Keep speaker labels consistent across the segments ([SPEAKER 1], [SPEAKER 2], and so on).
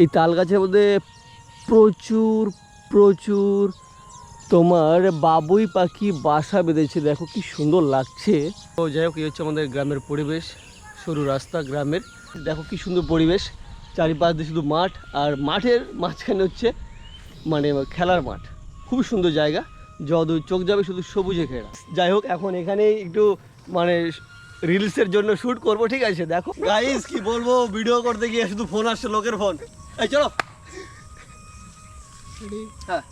[SPEAKER 1] এই তাল গাছের মধ্যে প্রচুর প্রচুর তোমার বাবুই পাখি বাসা বেঁধেছে। দেখো কি সুন্দর লাগছে। তো যাই হোক, এই হচ্ছে আমাদের গ্রামের পরিবেশ, সরু রাস্তা গ্রামের। দেখো কি সুন্দর পরিবেশ, চারিপাশ দিয়ে শুধু মাঠ, আর মাঠের মাঝখানে হচ্ছে মানে খেলার মাঠ। খুব সুন্দর জায়গা। যত চোখ যাবে শুধু সবুজে ঘেরা। যাই হোক, এখন এখানে একটু মানে রিলসের জন্য শ্যুট করব, ঠিক আছে? দেখো। গাইস কি বলব? ভিডিও করতে গিয়ে শুধু ফোন আসছে, লোকের ফোন এই, চলো। হ্যাঁ।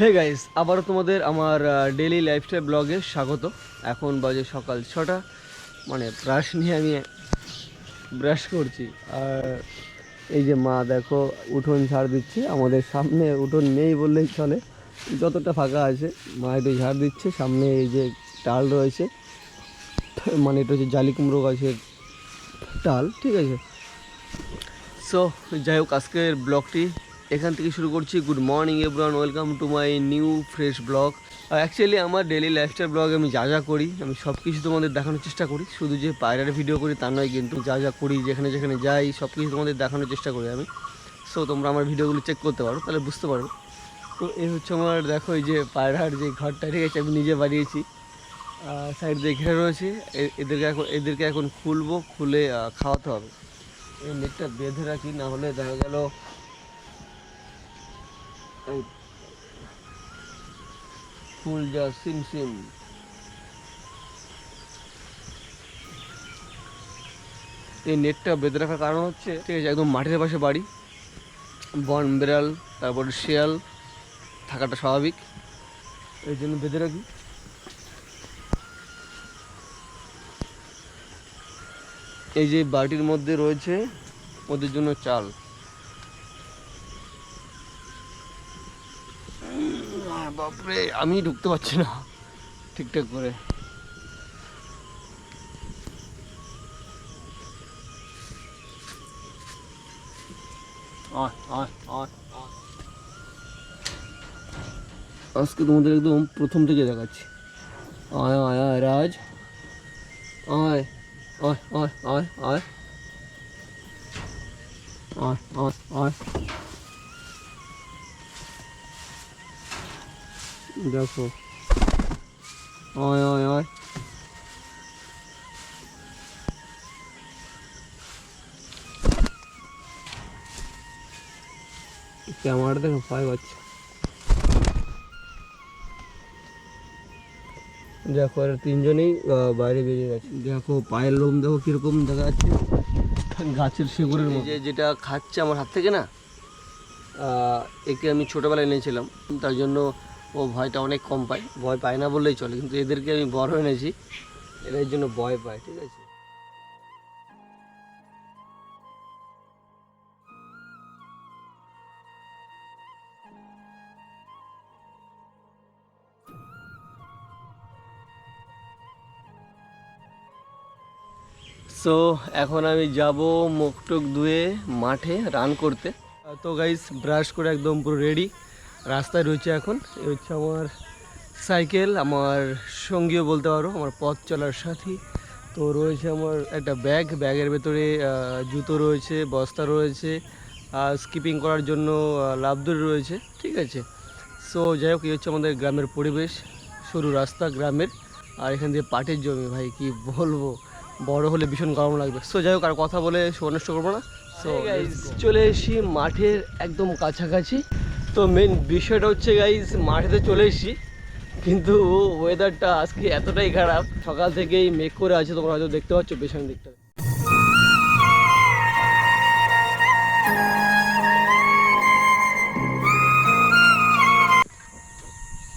[SPEAKER 1] হে গাইস আবারও তোমাদের আমার ডেলি লাইফস্টাইল ব্লগে স্বাগত। এখন বাজে সকাল ছটা। মানে ব্রাশ নিয়ে আমি ব্রাশ করছি। আর এই যে মা, দেখো, উঠোন ঝাড় দিচ্ছে। আমাদের সামনে উঠোন নেই বললেই চলে। যতটা ফাঁকা আছে, মা একটু ঝাড় দিচ্ছে। সামনে এই যে টাল রয়েছে। মানে এটা হচ্ছে জালি কুমড়ো গাছের টাল, ঠিক আছে? সো যাই হোক, আজকের ব্লগটি এখান থেকে শুরু করছি। Good morning everyone welcome to my new fresh blog actually আমার ডেলি লাইফস্টাইল ব্লগ আমি যা যা করি, আমি সব কিছু তোমাদের দেখানোর চেষ্টা করি। শুধু যে পায়রার ভিডিও করি তা নয়, কিন্তু যা যা করি, যেখানে যেখানে যাই সব কিছু তোমাদের দেখানোর চেষ্টা করি আমি। সো তোমরা আমার ভিডিওগুলো চেক করতে পারো, তাহলে বুঝতে পারো তো এই হচ্ছে আমার, দেখো এই যে পায়রার যে ঘরটা, ঠিক আছে, আমি নিজে বানিয়েছি। সাইড দিয়ে ঘেরে রয়েছে। এদেরকে এখন এদেরকে এখন খুলবো, খুলে খাওয়াতে হবে। এই নেটটা বেঁধে রাখি, না হলে দেখা গেল ফুল যা সিম এই নেটটা বেঁধে রাখার কারণ হচ্ছে, ঠিক আছে, একদম মাঠের পাশে বাড়ি, বন, বিড়াল, তারপর শিয়াল, থাকাটা স্বাভাবিক। এই জন্য বেঁধে রাখি। এই যে বাড়িটির মধ্যে রয়েছে, ওদের জন্য চাল। বাপরে, আমি ঢুকতে পারছি না। ঠিকঠাক করে। আজকে তোমাদের একদম প্রথম থেকে দেখাচ্ছি। আয় আয় আয়, রাজ। আয় আয় আয় আয় আয়। আয় আয় আয়। দেখো। আয় আয় ক্যামেরা দেখো ভয় পাচ্ছে। দেখো আর তিনজনেই বাইরে বেরিয়ে গেছে। দেখো পায়ের লোম দেখো কীরকম দেখা যাচ্ছে। গাছের শেগুরের মধ্যে যেটা খাচ্ছে আমার হাত থেকে না আহ, একে আমি ছোটোবেলায় এনেছিলাম। তার জন্য ও ভয়টা অনেক কম পায়। ভয় পায় না বললেই চলে, কিন্তু এদেরকে আমি বড় এনেছি, এর জন্য ভয় পায়, ঠিক আছে? সো এখন আমি যাব মুখ টুক ধুয়ে মাঠে রান করতে। তো গাইস ব্রাশ করে একদম পুরো রেডি রাস্তায় রয়েছে এখন। এই হচ্ছে আমার সাইকেল আমার সঙ্গীও বলতে পারো আমার পথ চলার সাথী। তো রয়েছে আমার একটা ব্যাগ ব্যাগের ভেতরে জুতো রয়েছে বস্তা রয়েছে আর স্কিপিং করার জন্য লাভদুর রয়েছে ঠিক আছে? সো যাই হোক এই হচ্ছে আমাদের গ্রামের পরিবেশ সরু রাস্তা গ্রামের আর এখান দিয়ে পাটের জমি ভাই কি বলব? বড় হলে ভীষণ গরম লাগবে। সো যাই হোক আর কথা বলে সুবর্ণষ্ট করব না। সো চলে এসেছি মাঠের একদম কাছাকাছি। তো মেন বিষয়টা হচ্ছে গাইজ মাঠেতে চলে এসেছি। কিন্তু ওয়েদারটা আজকে এতটাই খারাপ সকাল থেকেই মেঘ করে আছে তোমরা হয়তো দেখতে পাচ্ছ পেছনের দিকটা।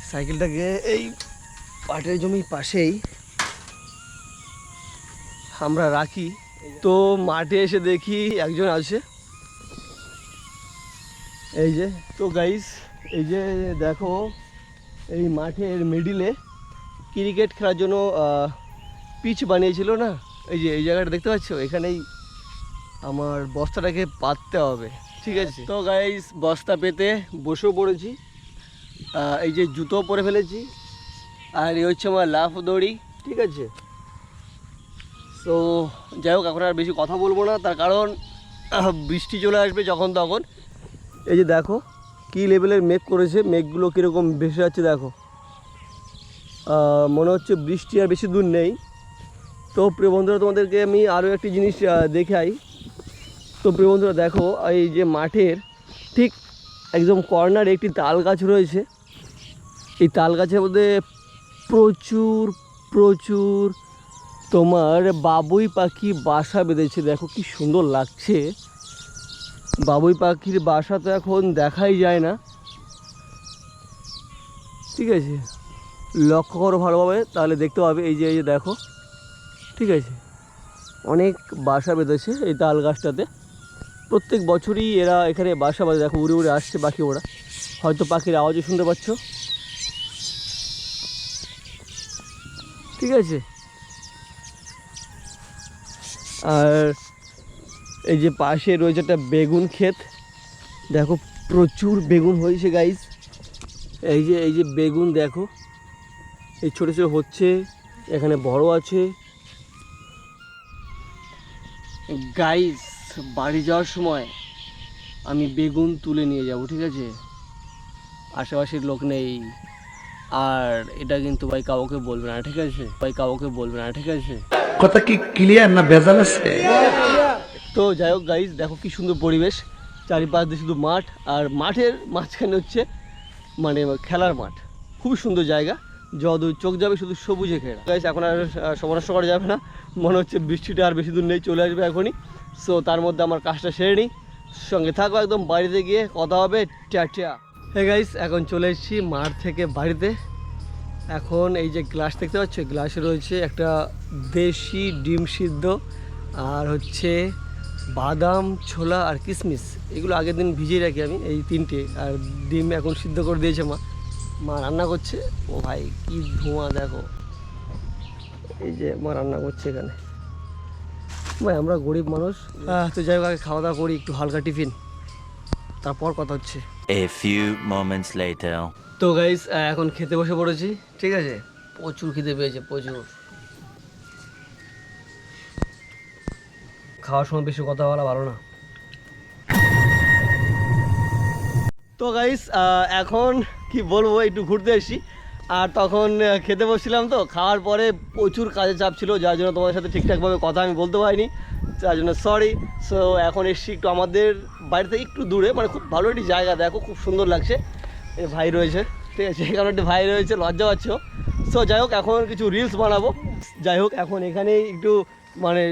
[SPEAKER 1] সাইকেলটাকে এই পাটের জমির পাশেই আমরা রাখি। তো মাঠে এসে দেখি একজন আছে। এই যে, তো গাইস এই যে দেখো, এই মাঠের মিডিলে ক্রিকেট খেলার জন্য পিচ বানিয়েছিল না? এই যে, এই জায়গাটা দেখতে পাচ্ছ? এখানেই আমার বস্তাটাকে পাততে হবে, ঠিক আছে? তো গাইস বস্তা পেতে বসেও পড়েছি এই যে জুতো পরে ফেলেছি, আর এই হচ্ছে আমার লাফ দড়ি, ঠিক আছে? তো যাই হোক, এখন আর বেশি কথা বলব না, তার কারণ বৃষ্টি চলে আসবে যখন তখন। এই যে দেখো, কী লেভেলের মেঘ করেছে, মেঘগুলো কীরকম ভেসে যাচ্ছে দেখো। মনে হচ্ছে বৃষ্টি আর বেশি দূর নেই। তো প্রিয় বন্ধুরা, তোমাদেরকে আমি আরও একটি জিনিস দেখাই। তো প্রিয় বন্ধুরা, দেখো, এই যে মাঠের ঠিক একদম কর্নারে একটি তাল গাছ রয়েছে। এই তাল গাছের মধ্যে প্রচুর প্রচুর তোমার বাবুই পাখি বাসা বেঁধেছে। দেখো কি সুন্দর লাগছে। বাবুই পাখির বাসা তো এখন দেখাই যায় না। ঠিক আছে। লক্ষ্য করো ভালোভাবে, তাহলে দেখতে পাবে এই যে এই যে দেখো। ঠিক আছে। অনেক বাসা বেঁধেছে এই তাল গাছটাতে। প্রত্যেক বছরই এরা এখানে বাসা বাঁধে। দেখো, উড়ে উড়ে আসছে পাখি ওরা। হয়তো পাখির আওয়াজও শুনতে পাচ্ছ। ঠিক আছে। আর এই যে পাশে রয়েছে একটা বেগুন ক্ষেত। দেখো, প্রচুর বেগুন হয়েছে গাইজ এই যে এই যে বেগুন, দেখো। এই ছোটো ছোটো হচ্ছে, এখানে বড় আছে। গাইজ বাড়ি যাওয়ার সময় আমি বেগুন তুলে নিয়ে যাব, ঠিক আছে? আশেপাশের লোক নেই। আর এটা কিন্তু ভাই কাউকে বলবে না, ঠিক আছে? ভাই কাউকে বলবে না, ঠিক আছে?
[SPEAKER 2] কথা কি ক্লিয়ার না ভেজাল আছে?
[SPEAKER 1] তো যাই হোক গাইজ দেখো কি সুন্দর পরিবেশ। চারিপাশ দিয়ে শুধু মাঠ, আর মাঠের মাঝখানে হচ্ছে মানে খেলার মাঠ। খুবই সুন্দর জায়গা। যত চোখ যাবে শুধু সবুজে ঘেরা। গাইজ এখন আর সমস্যা করা যাবে না। মনে হচ্ছে বৃষ্টিটা আর বেশি দূর নেই, চলে আসবে এখনই। সো তার মধ্যে আমার কাজটা সেরে নিই। সঙ্গে থাকো একদম বাড়িতে গিয়ে, কথা হবে। টাটা হে গাইজ এখন চলে এসেছি মাঠ থেকে বাড়িতে। এখন এই যে গ্লাস দেখতে পাচ্ছ গ্লাসে রয়েছে একটা দেশি ডিম সিদ্ধ, আর হচ্ছে বাদাম ছোলা আর কিশমিশ এগুলো আগের দিন ভিজিয়ে রাখি আমি এই তিনটে। আর ডিম এখন সিদ্ধ করে দিয়েছে মা। মা রান্না করছে। ও ভাই কি ধোঁয়া দেখো। এই যে মা রান্না করছে এখানে। ভাই আমরা গরিব মানুষ। তো যাই হোক আগে খাওয়া দাওয়া করি একটু হালকা টিফিন। তারপর কথা হচ্ছে।
[SPEAKER 3] Moments later.
[SPEAKER 1] তো গাইস এখন খেতে বসে পড়েছি ঠিক আছে? প্রচুর খিদে পেয়েছে প্রচুর। খাওয়ার সময় বেশি কথা বলা ভালো না। তো গাইস এখন কি বলব, একটু ঘুরতে এসেছি আর তখন খেতে বসছিলাম তো, খাওয়ার পরে প্রচুর কাজের চাপ ছিল, যার জন্য তোমাদের সাথে ঠিকঠাকভাবে কথা আমি বলতে পারিনি। তার জন্য সরি সো এখন এসছি একটু আমাদের বাড়ি থেকে একটু দূরে মানে খুব ভালো একটি জায়গা, দেখো খুব সুন্দর লাগছে। ভাই রয়েছে, ঠিক আছে, এখানে একটি ভাই রয়েছে, লজ্জা পাচ্ছ। সো যাই হোক, এখন কিছু রিলস বানাবো। যাই হোক, এখন এখানেই একটু মানে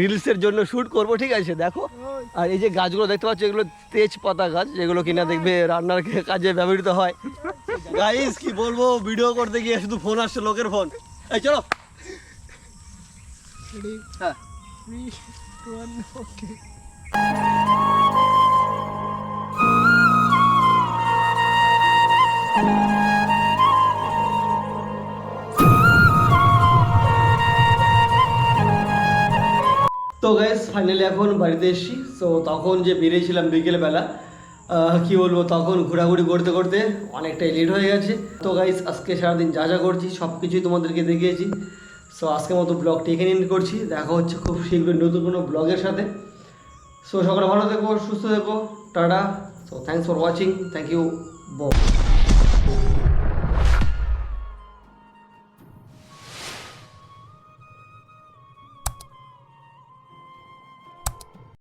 [SPEAKER 1] রিলসের জন্য শ্যুট করব ঠিক আছে দেখো। আর এই যে গাছগুলো দেখতে পাচ্ছ এগুলো তেজপাতা গাছ যেগুলো কিনা দেখবে রান্নার কাজে ব্যবহৃত হয়। গাইস কি বলব ভিডিও করতে গিয়ে শুধু ফোন আসছে লোকের ফোন এই চলো। হ্যাঁ। তো গাইস ফাইনালি এখন বাড়িতে এসেছি। তো তখন যে বেরিয়েছিলাম বিকেলবেলা কি বলব, তখন ঘোরাঘুরি করতে করতে অনেকটাই লেট হয়ে গেছে। তো গাইস আজকে সারাদিন যা যা করছি সব কিছুই তোমাদেরকে দেখিয়েছি। সো আজকের মতো ব্লগটি এখানে এন্ড করছি। দেখা হচ্ছে খুব শীঘ্রই নতুন কোনো ব্লগের সাথে। সো সকলে ভালো থেকো, সুস্থ থেকো, tata. So thanks for watching thank you বো